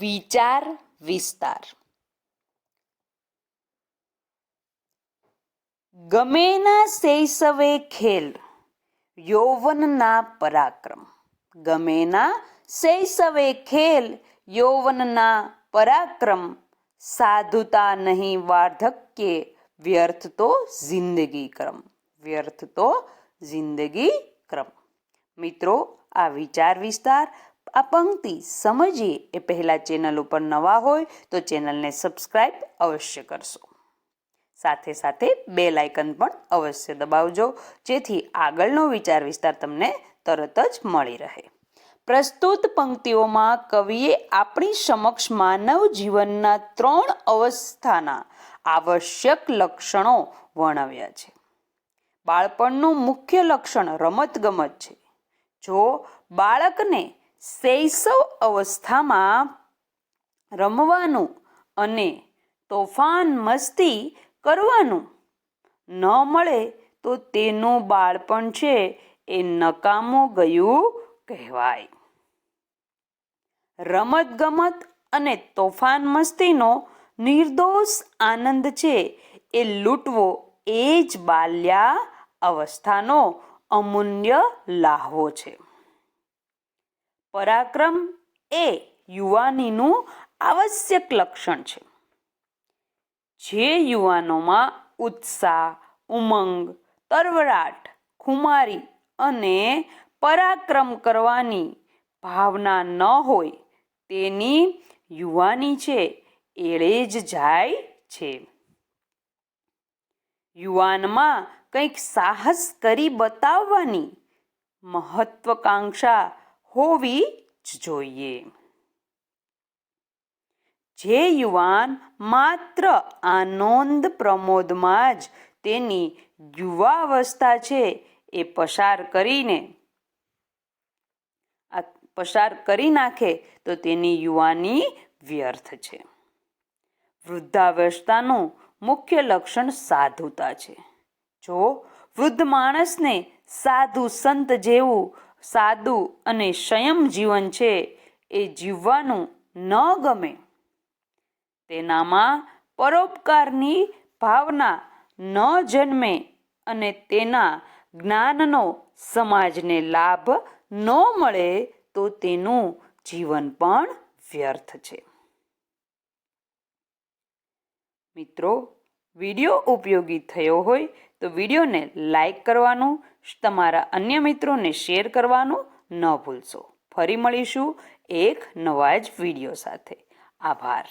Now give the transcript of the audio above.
વિચાર વિસ્તાર ગમેના શૈશવે ખેલ, યૌવનના પરાક્રમ. ગમેના શૈશવે ખેલ, યૌવનના પરાક્રમ. સાધુતા નહીં વાર્ધક્ય, વ્યર્થ તો જિંદગી ક્રમ. વ્યર્થ તો જિંદગી ક્રમ. મિત્રો, આ વિચાર વિસ્તાર આ પંક્તિ સમજીએ એ પહેલાં ચેનલ ઉપર નવા હોય તો ચેનલને સબસ્ક્રાઈબ અવશ્ય કરશો. સાથે સાથે બે લાઇકન પણ અવશ્ય દબાવજો, જેથી આગળનો વિચાર વિસ્તાર તમને તરત જ મળી રહે. પ્રસ્તુત પંક્તિઓમાં કવિએ આપણી સમક્ષ માનવ જીવનના ત્રણ અવસ્થાના આવશ્યક લક્ષણો વર્ણવ્યા છે. બાળપણનું મુખ્ય લક્ષણ રમતગમત છે. જો બાળકને શૈશવ અવસ્થામાં રમવાનું અને તોફાન મસ્તી કરવાનું ન મળે તો તેનું બાળપણ છે એ નકામું ગયું કહેવાય. રમતગમત અને તોફાન મસ્તીનો નિર્દોષ આનંદ છે એ લૂંટવો એ જ બાલ્યા અવસ્થાનો અમૂલ્ય લાહવો છે. પરાક્રમ એ યુવાનીનું આવશ્યક લક્ષણ છે. જે યુવાનોમાં ઉત્સાહ, ઉમંગ, તરવરાટ, ખુમારી અને પરાક્રમ કરવાની ભાવના ન હોય તેની યુવાની છે એળે જ જાય છે. યુવાનમાં કંઈક સાહસ કરી બતાવવાની મહત્વકાંક્ષા હોવી જ જોઈએ. જે યુવાન માત્ર આનંદ પ્રમોદમાં જ તેની યુવાવસ્થા છે એ પસાર કરીને પસાર કરી નાખે તો તેની યુવાની વ્યર્થ છે. વૃદ્ધાવસ્થાનું મુખ્ય લક્ષણ સાધુતા છે. જો વૃદ્ધ માણસને સાધુ સંત જેવું સાદું અને સંયમ જીવન છે, એ જીવવાનું ન ગમે. તેનામાં પરોપકારની ભાવના ન જન્મે અને તેના જ્ઞાનનો સમાજને લાભ ન મળે, તો તેનું જીવન પણ વ્યર્થ છે. મિત્રો, વીડિયો ઉપયોગી થયો હોય તો વિડીયોને લાઈક કરવાનું તમારા અન્ય મિત્રોને શેર કરવાનું ન ભૂલશો. ફરી મળીશું એક નવા જ વીડિયો સાથે. આભાર.